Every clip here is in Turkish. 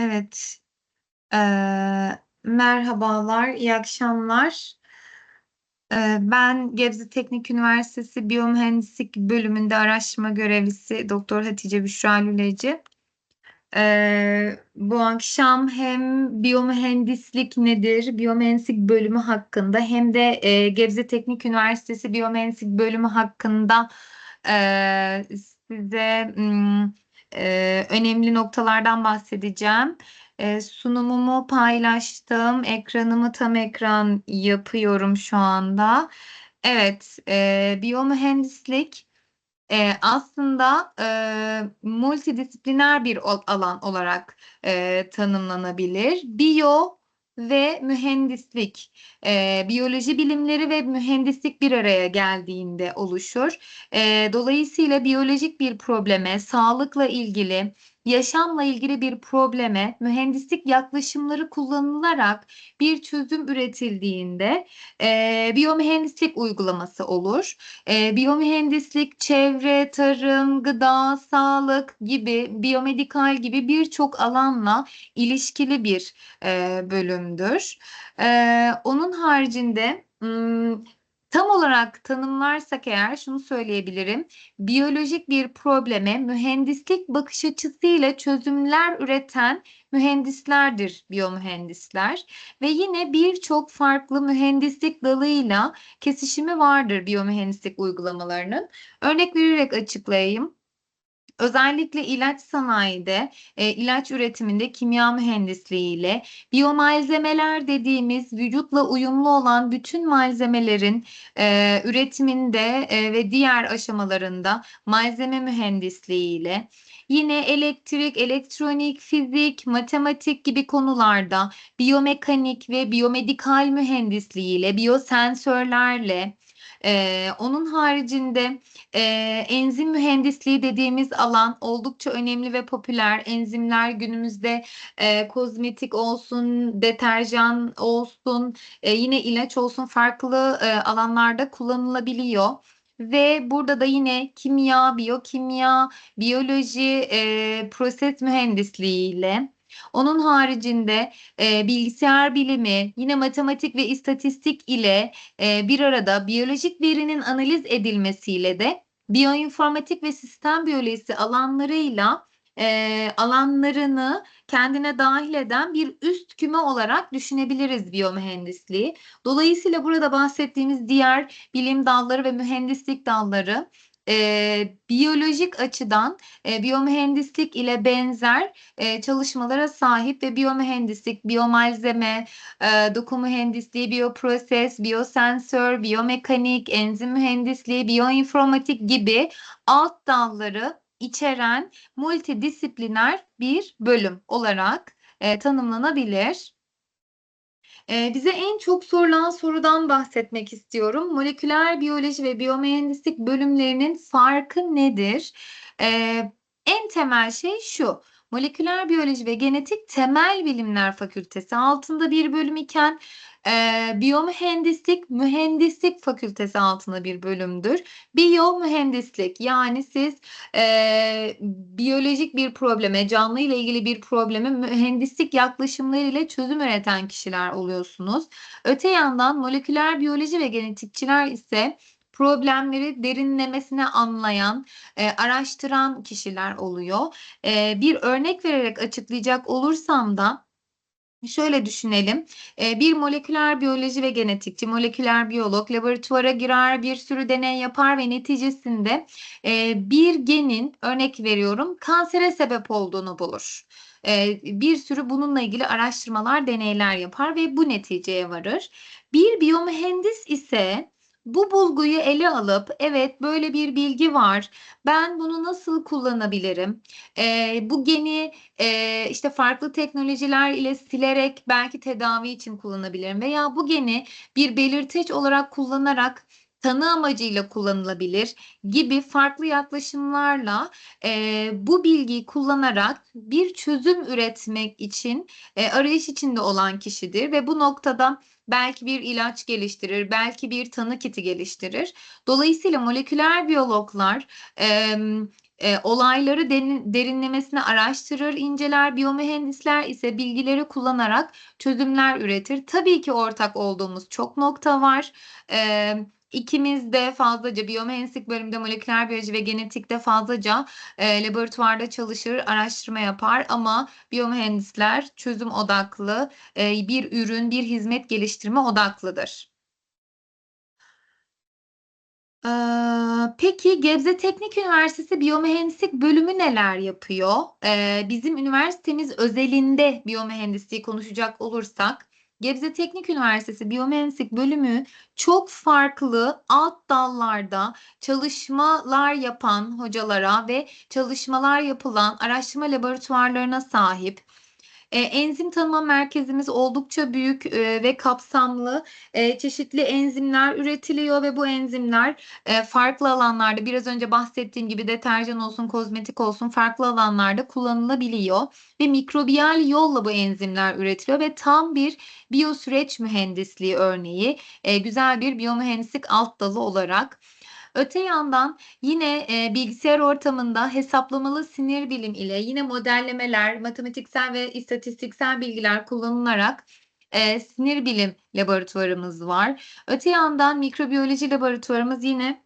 Evet. Eee, merhabalar, iyi akşamlar. Eee, ben Gebze Teknik Üniversitesi Biyomühendislik Bölümünde araştırma görevlisi Doktor Hatice Büşra Lüleci. Eee, bu akşam hem biyomühendislik nedir, biyomühendislik bölümü hakkında hem de eee, Gebze Teknik Üniversitesi Biyomühendislik Bölümü hakkında eee, size mm, eee, önemli noktalardan bahsedeceğim. Eee, sunumumu paylaştım, ekranımı tam ekran yapıyorum şu anda. Evet, eee, biyomühendislik e, aslında e, multidisipliner bir alan olarak e, tanımlanabilir. Biyo ve mühendislik, e, biyoloji bilimleri ve mühendislik bir araya geldiğinde oluşur. E, dolayısıyla biyolojik bir probleme, sağlıkla ilgili, yaşamla ilgili bir probleme mühendislik yaklaşımları kullanılarak bir çözüm üretildiğinde e, biyomühendislik uygulaması olur. E, biyomühendislik, çevre, tarım, gıda, sağlık gibi, biyomedikal gibi birçok alanla ilişkili bir e, bölümdür. E, onun haricinde hmm, tam olarak tanımlarsak eğer şunu söyleyebilirim. Biyolojik bir probleme mühendislik bakış açısıyla çözümler üreten mühendislerdir biyomühendisler ve yine birçok farklı mühendislik dalıyla kesişimi vardır biyomühendislik uygulamalarının. Örnek vererek açıklayayım. Özellikle ilaç sanayide, e, ilaç üretiminde kimya mühendisliği ile biyomalzemeler dediğimiz vücutla uyumlu olan bütün malzemelerin e, üretiminde e, ve diğer aşamalarında malzeme mühendisliği ile yine elektrik, elektronik, fizik, matematik gibi konularda biyomekanik ve biyomedikal mühendisliği ile, biyosensörlerle, ee, onun haricinde e, enzim mühendisliği dediğimiz alan oldukça önemli ve popüler. Enzimler günümüzde e, kozmetik olsun, deterjan olsun, e, yine ilaç olsun farklı e, alanlarda kullanılabiliyor. Ve burada da yine kimya, biyokimya, biyoloji, e, proses mühendisliği ile onun haricinde e, bilgisayar bilimi, yine matematik ve istatistik ile e, bir arada biyolojik verinin analiz edilmesiyle de biyoinformatik ve sistem biyolojisi alanlarıyla e, alanlarını kendine dahil eden bir üst küme olarak düşünebiliriz biyomühendisliği. Dolayısıyla burada bahsettiğimiz diğer bilim dalları ve mühendislik dalları e, biyolojik açıdan e, biyomühendislik ile benzer e, çalışmalara sahip ve biyomühendislik, biyomalzeme, e, doku mühendisliği, biyoproses, biyosensör, biyomekanik, enzim mühendisliği, biyoinformatik gibi alt dalları içeren multidisipliner bir bölüm olarak e, tanımlanabilir. Ee, bize en çok sorulan sorudan bahsetmek istiyorum. Moleküler biyoloji ve biyomühendislik bölümlerinin farkı nedir? Ee, en temel şey şu. Moleküler biyoloji ve genetik temel bilimler fakültesi altında bir bölüm iken e, biyomühendislik mühendislik fakültesi altında bir bölümdür. Biyomühendislik yani siz e, biyolojik bir probleme, canlı ile ilgili bir probleme mühendislik yaklaşımlarıyla çözüm üreten kişiler oluyorsunuz. Öte yandan moleküler biyoloji ve genetikçiler ise problemleri derinlemesine anlayan, e, araştıran kişiler oluyor. E, bir örnek vererek açıklayacak olursam da Şöyle düşünelim. E, bir moleküler biyoloji ve genetikçi, moleküler biyolog laboratuvara girer, bir sürü deney yapar ve neticesinde e, bir genin örnek veriyorum kansere sebep olduğunu bulur. E, bir sürü bununla ilgili araştırmalar, deneyler yapar ve bu neticeye varır. Bir biyomühendis ise bu bulguyu ele alıp evet böyle bir bilgi var. Ben bunu nasıl kullanabilirim? Ee, bu geni e, işte farklı teknolojiler ile silerek belki tedavi için kullanabilirim veya bu geni bir belirteç olarak kullanarak tanı amacıyla kullanılabilir gibi farklı yaklaşımlarla e, bu bilgiyi kullanarak bir çözüm üretmek için e, arayış içinde olan kişidir ve bu noktada belki bir ilaç geliştirir, belki bir tanı kiti geliştirir. Dolayısıyla moleküler biyologlar e, e, olayları derin, derinlemesine araştırır, inceler. Biyomühendisler ise bilgileri kullanarak çözümler üretir. Tabii ki ortak olduğumuz çok nokta var. E, İkimiz de fazlaca biyomühendislik bölümünde moleküler biyoloji ve genetikte fazlaca e, laboratuvarda çalışır, araştırma yapar ama biyomühendisler çözüm odaklı, e, bir ürün, bir hizmet geliştirme odaklıdır. Ee, peki Gebze Teknik Üniversitesi Biyomühendislik bölümü neler yapıyor? Ee, bizim üniversitemiz özelinde biyomühendisliği konuşacak olursak Gebze Teknik Üniversitesi Biyomühendislik bölümü çok farklı alt dallarda çalışmalar yapan hocalara ve çalışmalar yapılan araştırma laboratuvarlarına sahip. E, enzim tanıma merkezimiz oldukça büyük e, ve kapsamlı. E, çeşitli enzimler üretiliyor ve bu enzimler e, farklı alanlarda biraz önce bahsettiğim gibi deterjan olsun, kozmetik olsun farklı alanlarda kullanılabiliyor ve mikrobiyal yolla bu enzimler üretiliyor ve tam bir biyosüreç mühendisliği örneği e, güzel bir biyomühendislik alt dalı olarak Öte yandan yine e, bilgisayar ortamında hesaplamalı sinir bilim ile yine modellemeler, matematiksel ve istatistiksel bilgiler kullanılarak e, sinir bilim laboratuvarımız var. Öte yandan mikrobiyoloji laboratuvarımız yine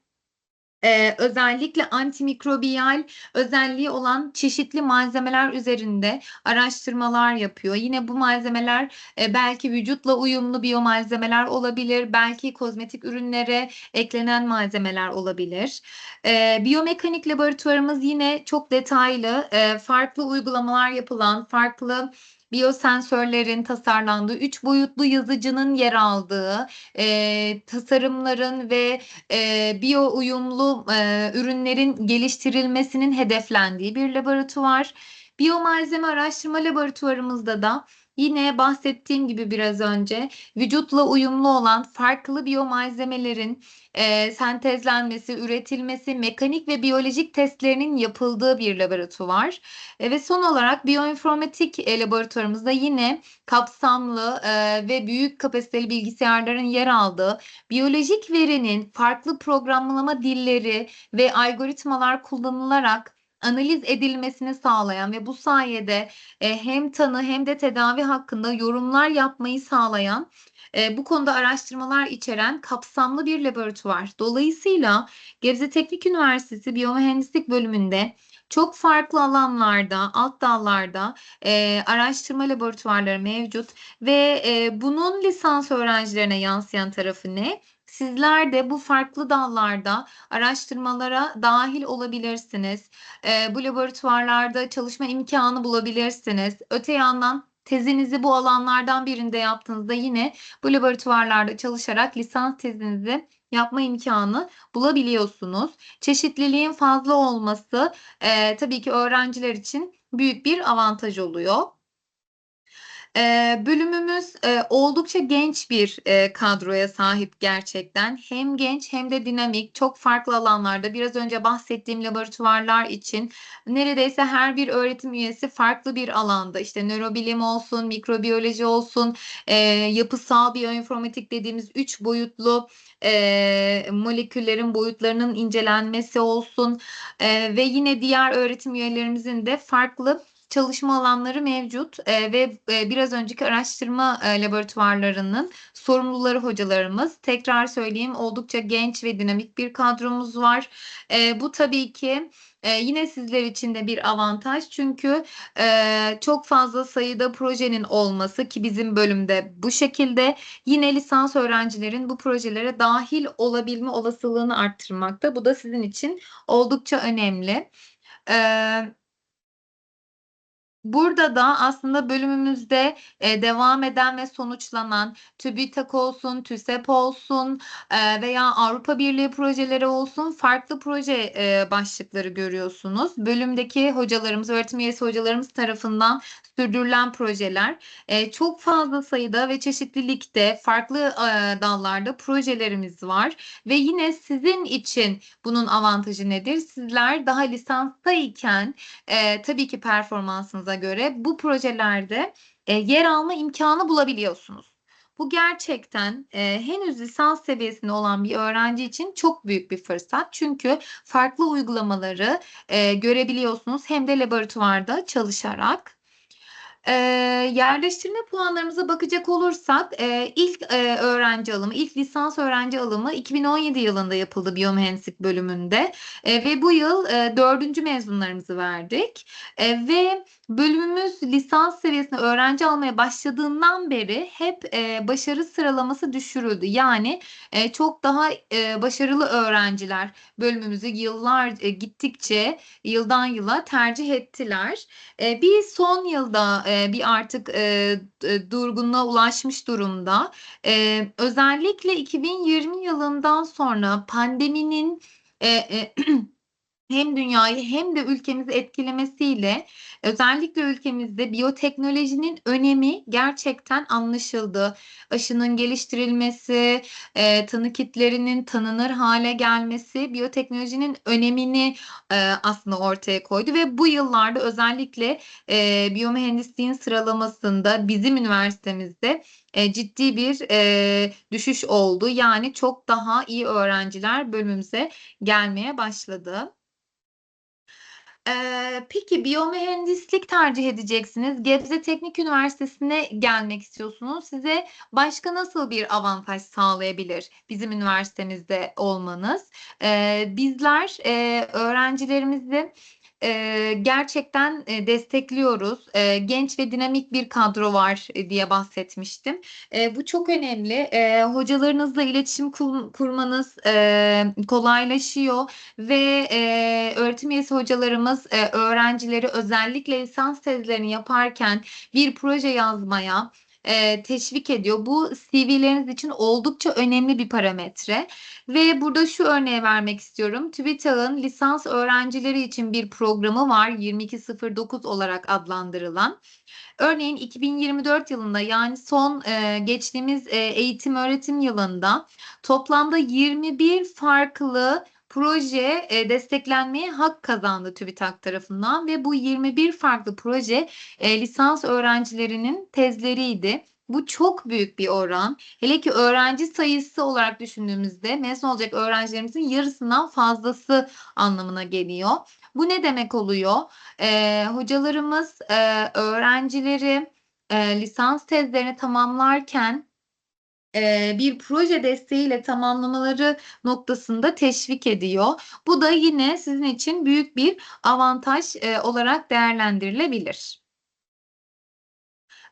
e, özellikle antimikrobiyal özelliği olan çeşitli malzemeler üzerinde araştırmalar yapıyor. Yine bu malzemeler e, belki vücutla uyumlu biyomalzemeler olabilir, belki kozmetik ürünlere eklenen malzemeler olabilir. E, biyomekanik laboratuvarımız yine çok detaylı, e, farklı uygulamalar yapılan, farklı biyosensörlerin tasarlandığı, üç boyutlu yazıcının yer aldığı, e, tasarımların ve e, biyo uyumlu e, ürünlerin geliştirilmesinin hedeflendiği bir laboratuvar. Biyomalzeme araştırma laboratuvarımızda da Yine bahsettiğim gibi biraz önce vücutla uyumlu olan farklı biyomalzemelerin e, sentezlenmesi, üretilmesi, mekanik ve biyolojik testlerinin yapıldığı bir laboratuvar. E, ve son olarak biyoinformatik e, laboratuvarımızda yine kapsamlı e, ve büyük kapasiteli bilgisayarların yer aldığı biyolojik verinin farklı programlama dilleri ve algoritmalar kullanılarak analiz edilmesini sağlayan ve bu sayede e, hem tanı hem de tedavi hakkında yorumlar yapmayı sağlayan e, bu konuda araştırmalar içeren kapsamlı bir laboratuvar. Dolayısıyla Gebze Teknik Üniversitesi Biyomühendislik bölümünde çok farklı alanlarda, alt dallarda e, araştırma laboratuvarları mevcut ve e, bunun lisans öğrencilerine yansıyan tarafı ne? Sizler de bu farklı dallarda araştırmalara dahil olabilirsiniz. E, bu laboratuvarlarda çalışma imkanı bulabilirsiniz. Öte yandan tezinizi bu alanlardan birinde yaptığınızda yine bu laboratuvarlarda çalışarak lisans tezinizi yapma imkanı bulabiliyorsunuz. Çeşitliliğin fazla olması e, tabii ki öğrenciler için büyük bir avantaj oluyor. Eee, bölümümüz, eee, oldukça genç bir, eee, kadroya sahip gerçekten. Hem genç hem de dinamik, çok farklı alanlarda biraz önce bahsettiğim laboratuvarlar için neredeyse her bir öğretim üyesi farklı bir alanda. İşte nörobilim olsun, mikrobiyoloji olsun, eee, yapısal biyoinformatik dediğimiz üç boyutlu, eee, moleküllerin boyutlarının incelenmesi olsun, eee, ve yine diğer öğretim üyelerimizin de farklı çalışma alanları mevcut e, ve e, biraz önceki araştırma e, laboratuvarlarının sorumluları hocalarımız. Tekrar söyleyeyim oldukça genç ve dinamik bir kadromuz var. E, bu tabii ki e, yine sizler için de bir avantaj çünkü e, çok fazla sayıda projenin olması ki bizim bölümde bu şekilde yine lisans öğrencilerin bu projelere dahil olabilme olasılığını arttırmakta. Bu da sizin için oldukça önemli. Evet. Burada da aslında bölümümüzde e, devam eden ve sonuçlanan TÜBİTAK olsun, TÜSEP olsun e, veya Avrupa Birliği projeleri olsun farklı proje e, başlıkları görüyorsunuz. Bölümdeki hocalarımız, öğretim üyesi hocalarımız tarafından sürdürülen projeler e, çok fazla sayıda ve çeşitlilikte farklı e, dallarda projelerimiz var ve yine sizin için bunun avantajı nedir? Sizler daha lisanstayken e, tabii ki performansınıza göre bu projelerde e, yer alma imkanı bulabiliyorsunuz. Bu gerçekten e, henüz lisans seviyesinde olan bir öğrenci için çok büyük bir fırsat. Çünkü farklı uygulamaları e, görebiliyorsunuz hem de laboratuvarda çalışarak. Eee, yerleştirme puanlarımıza bakacak olursak, eee, ilk, eee, öğrenci alımı, ilk lisans öğrenci alımı 2017 yılında yapıldı biyomühendislik bölümünde, eee, ve bu yıl, eee, 4. mezunlarımızı verdik, eee, ve bölümümüz lisans seviyesinde öğrenci almaya başladığından beri hep, eee, başarı sıralaması düşürüldü. Yani, eee, çok daha, eee, başarılı öğrenciler bölümümüzü yıllar, eee, gittikçe yıldan yıla tercih ettiler. Eee, biz son yılda, eee, bir artık, d durgunluğa ulaşmış durumda. Eee, özellikle 2020 yılından sonra pandeminin, eee, eee, hem dünyayı hem de ülkemizi etkilemesiyle özellikle ülkemizde biyoteknolojinin önemi gerçekten anlaşıldı. Aşının geliştirilmesi, eee, tanı kitlerinin tanınır hale gelmesi biyoteknolojinin önemini, eee, aslında ortaya koydu ve bu yıllarda özellikle, eee, biyomühendisliğin sıralamasında bizim üniversitemizde, eee, ciddi bir, eee, düşüş oldu. Yani çok daha iyi öğrenciler bölümümüze gelmeye başladı. Eee, peki biyomühendislik tercih edeceksiniz. Gebze Teknik Üniversitesi'ne gelmek istiyorsunuz. Size başka nasıl bir avantaj sağlayabilir bizim üniversitemizde olmanız? Eee, bizler, eee, öğrencilerimizi, eee, gerçekten, eee, destekliyoruz. Eee, genç ve dinamik bir kadro var, eee, diye bahsetmiştim. Eee, bu çok önemli. Eee, hocalarınızla iletişim kur kurmanız, eee, kolaylaşıyor ve, eee, öğretim üyesi hocalarımız, eee, öğrencileri özellikle lisans tezlerini yaparken bir proje yazmaya, eee, teşvik ediyor. Bu CV'leriniz için oldukça önemli bir parametre ve burada şu örneği vermek istiyorum. TÜBİTAK'ın lisans öğrencileri için bir programı var, 2209 olarak adlandırılan. Örneğin 2024 yılında yani son, eee, geçtiğimiz, eee, eğitim öğretim yılında toplamda 21 farklı proje, eee, desteklenmeye hak kazandı TÜBİTAK tarafından ve bu 21 farklı proje, eee, lisans öğrencilerinin tezleriydi. Bu çok büyük bir oran. Hele ki öğrenci sayısı olarak düşündüğümüzde mezun olacak öğrencilerimizin yarısından fazlası anlamına geliyor. Bu ne demek oluyor? Eee, hocalarımız, eee, öğrencileri, eee, lisans tezlerini tamamlarken, eee, bir proje desteğiyle tamamlamaları noktasında teşvik ediyor. Bu da yine sizin için büyük bir avantaj, eee, olarak değerlendirilebilir.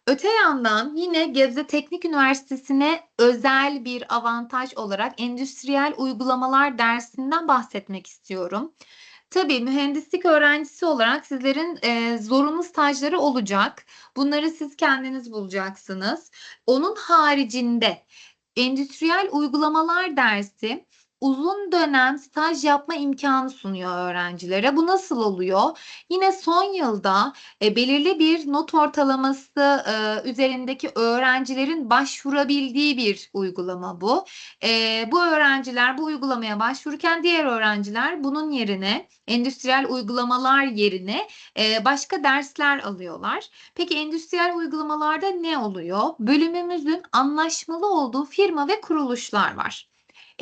Öte yandan yine Gebze Teknik Üniversitesi'ne özel bir avantaj olarak endüstriyel uygulamalar dersinden bahsetmek istiyorum. Tabii mühendislik öğrencisi olarak sizlerin, eee, zorunlu stajları olacak. Bunları siz kendiniz bulacaksınız. Onun haricinde endüstriyel uygulamalar dersi uzun dönem staj yapma imkânı sunuyor öğrencilere. Bu nasıl oluyor? Yine son yılda, eee, belirli bir not ortalaması, eee, üzerindeki öğrencilerin başvurabildiği bir uygulama bu. Eee, bu öğrenciler bu uygulamaya başvururken diğer öğrenciler bunun yerine, endüstriyel uygulamalar yerine, eee, başka dersler alıyorlar. Peki endüstriyel uygulamalarda ne oluyor? Bölümümüzün anlaşmalı olduğu firma ve kuruluşlar var.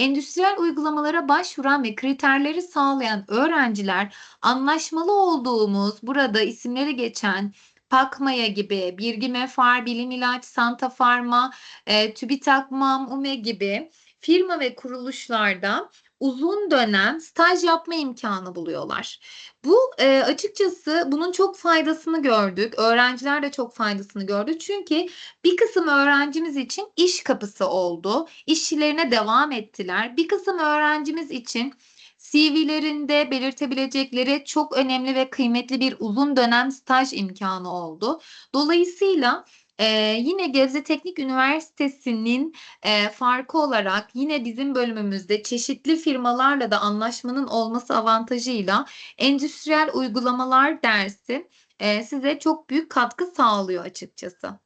Endüstriyel uygulamalara başvuran ve kriterleri sağlayan öğrenciler anlaşmalı olduğumuz, burada isimleri geçen Pakmaya gibi, Birgimefar, Bilim İlaç, Santa Pharma, eee, TÜBİTAK, MAM, UME gibi firma ve kuruluşlarda uzun dönem staj yapma imkânı buluyorlar. Bu, eee, açıkçası bunun çok faydasını gördük. Öğrenciler de çok faydasını gördü. Çünkü bir kısım öğrencimiz için iş kapısı oldu. İşlerine devam ettiler. Bir kısım öğrencimiz için CV'lerinde belirtebilecekleri çok önemli ve kıymetli bir uzun dönem staj imkânı oldu. Dolayısıyla, eee, yine Gebze Teknik Üniversitesi'nin, eee, farkı olarak yine bizim bölümümüzde çeşitli firmalarla da anlaşmanın olması avantajıyla endüstriyel uygulamalar dersi, eee, size çok büyük katkı sağlıyor açıkçası.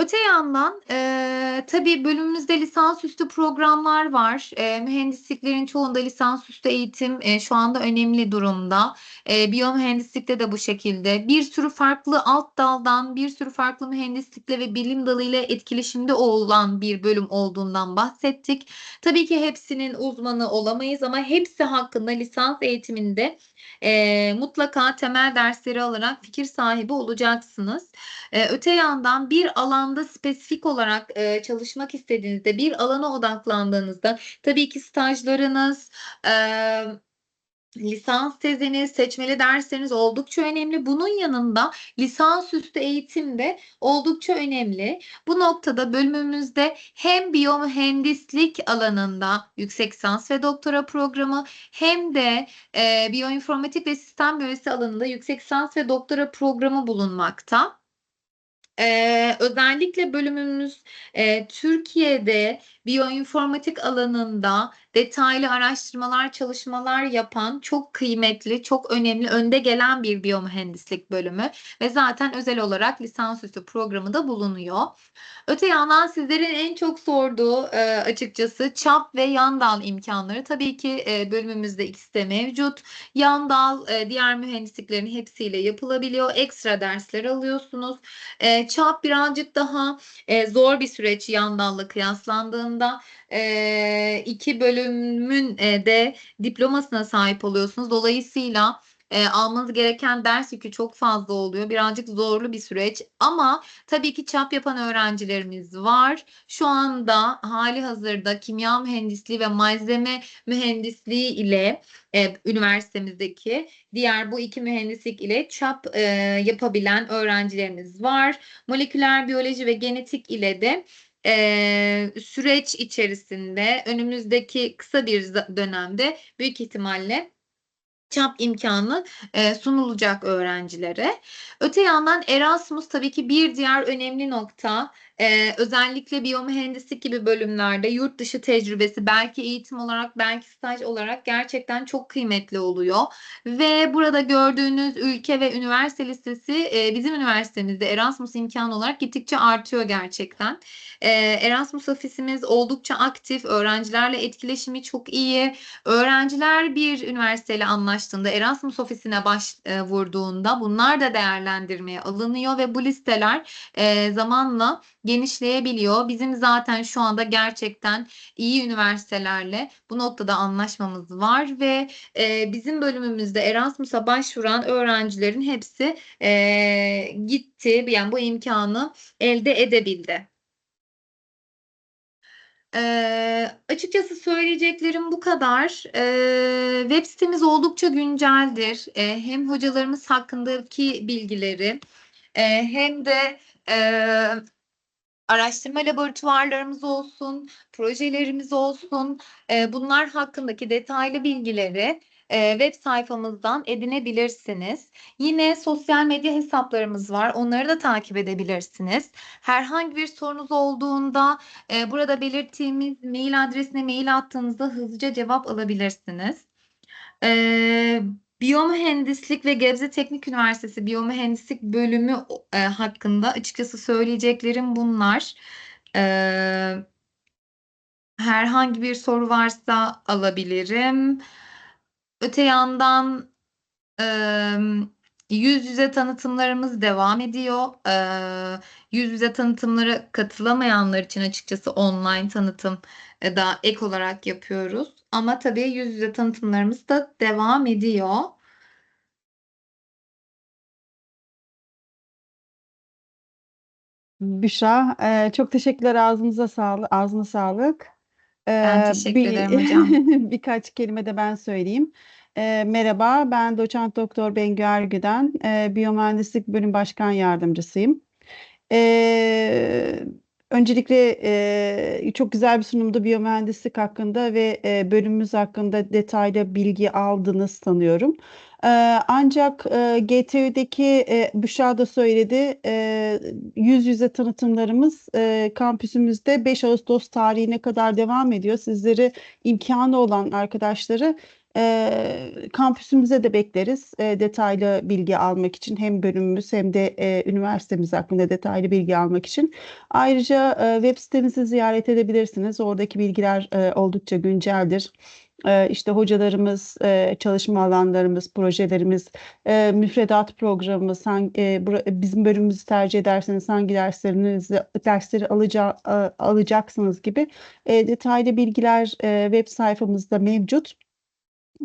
Öte yandan e, tabii bölümümüzde lisansüstü programlar var. E, mühendisliklerin çoğunda lisansüstü eğitim e, şu anda önemli durumda. E, biyomühendislikte de bu şekilde. Bir sürü farklı alt daldan, bir sürü farklı mühendislikle ve bilim dalıyla etkileşimde olan bir bölüm olduğundan bahsettik. Tabii ki hepsinin uzmanı olamayız ama hepsi hakkında lisans eğitiminde e, mutlaka temel dersleri alarak fikir sahibi olacaksınız. E, öte yandan bir alanda spesifik olarak e, çalışmak istediğinizde, bir alana odaklandığınızda tabii ki stajlarınız, e, lisans teziniz, seçmeli dersleriniz oldukça önemli. Bunun yanında lisansüstü eğitim de oldukça önemli. Bu noktada bölümümüzde hem biyomühendislik alanında yüksek lisans ve doktora programı hem de e, biyoinformatik ve sistem biyolojisi alanında yüksek lisans ve doktora programı bulunmakta. Ee, özellikle bölümümüz e, Türkiye'de biyoinformatik alanında detaylı araştırmalar, çalışmalar yapan çok kıymetli, çok önemli, önde gelen bir biyomühendislik bölümü ve zaten özel olarak lisansüstü programı da bulunuyor. Öte yandan sizlerin en çok sorduğu e, açıkçası çap ve yan dal imkanları. Tabii ki e, bölümümüzde ikisi de mevcut. Yan dal e, diğer mühendisliklerin hepsiyle yapılabiliyor. Ekstra dersler alıyorsunuz. E, çap birazcık daha e, zor bir süreç yan dalla kıyaslandığında. E, iki bölümün e, de diplomasına sahip oluyorsunuz. Dolayısıyla e, almanız gereken ders yükü çok fazla oluyor. Birazcık zorlu bir süreç ama tabii ki çap yapan öğrencilerimiz var. Şu anda hali hazırda kimya mühendisliği ve malzeme mühendisliği ile e, üniversitemizdeki diğer bu iki mühendislik ile çap e, yapabilen öğrencilerimiz var. Moleküler biyoloji ve genetik ile de e, süreç içerisinde önümüzdeki kısa bir dönemde büyük ihtimalle çap imkanı e, sunulacak öğrencilere. Öte yandan Erasmus tabii ki bir diğer önemli nokta. Ee, özellikle biyomühendislik gibi bölümlerde yurt dışı tecrübesi belki eğitim olarak belki staj olarak gerçekten çok kıymetli oluyor. Ve burada gördüğünüz ülke ve üniversite listesi e, bizim üniversitemizde Erasmus imkanı olarak gittikçe artıyor gerçekten. E, Erasmus ofisimiz oldukça aktif, öğrencilerle etkileşimi çok iyi. Öğrenciler bir üniversiteyle anlaştığında Erasmus ofisine baş e, bunlar da değerlendirmeye alınıyor ve bu listeler e, zamanla genişleyebiliyor. Bizim zaten şu anda gerçekten iyi üniversitelerle bu noktada anlaşmamız var ve e, bizim bölümümüzde Erasmus'a başvuran öğrencilerin hepsi e, gitti. Yani bu imkanı elde edebildi. Ee, açıkçası söyleyeceklerim bu kadar. Ee, web sitemiz oldukça günceldir. Ee, hem hocalarımız hakkındaki bilgileri e, hem de e, araştırma laboratuvarlarımız olsun, projelerimiz olsun, e, bunlar hakkındaki detaylı bilgileri e, web sayfamızdan edinebilirsiniz. Yine sosyal medya hesaplarımız var. Onları da takip edebilirsiniz. Herhangi bir sorunuz olduğunda e, burada belirttiğimiz mail adresine mail attığınızda hızlıca cevap alabilirsiniz. E, Biyomühendislik ve Gebze Teknik Üniversitesi Biyomühendislik bölümü e, hakkında açıkçası söyleyeceklerim bunlar. E, herhangi bir soru varsa alabilirim. Öte yandan e, yüz yüze tanıtımlarımız devam ediyor. E, yüz yüze tanıtımlara katılamayanlar için açıkçası online tanıtım e, da ek olarak yapıyoruz. Ama tabii yüz yüze tanıtımlarımız da devam ediyor. Büşra, e, çok teşekkürler ağzınıza sağlık, ağzına sağlık. E, Ben teşekkür bir ederim hocam. birkaç kelime de ben söyleyeyim. E, merhaba, ben doçent doktor Bengü Ergüden, e, biyomühendislik bölüm başkan yardımcısıyım. E, öncelikle e, çok güzel bir sunumdu biyomühendislik hakkında ve e, bölümümüz hakkında detaylı bilgi aldınız sanıyorum. Ee, ancak e, GTÜ'deki e, Büşra da söyledi e, yüz yüze tanıtımlarımız e, kampüsümüzde 5 Ağustos tarihine kadar devam ediyor. Sizleri imkanı olan arkadaşları E, kampüsümüze de bekleriz e, detaylı bilgi almak için hem bölümümüz hem de e, üniversitemiz hakkında detaylı bilgi almak için. Ayrıca e, web sitemizi ziyaret edebilirsiniz. Oradaki bilgiler e, oldukça günceldir. İşte hocalarımız, çalışma alanlarımız, projelerimiz, müfredat programımız, bizim bölümümüzü tercih ederseniz hangi derslerinizi dersleri alaca, alacaksınız gibi detaylı bilgiler web sayfamızda mevcut.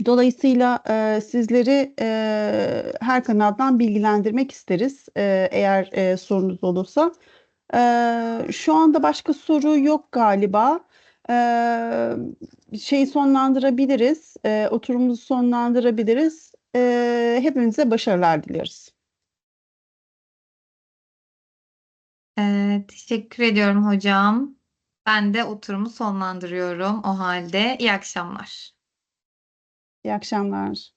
Dolayısıyla e, sizleri e, her kanaldan bilgilendirmek isteriz e, eğer e, sorunuz olursa. E, şu anda başka soru yok galiba. E, şeyi sonlandırabiliriz, e, oturumumuzu sonlandırabiliriz. E, hepinize başarılar dileriz. Ee, teşekkür ediyorum hocam. Ben de oturumu sonlandırıyorum o halde. İyi akşamlar. İyi akşamlar.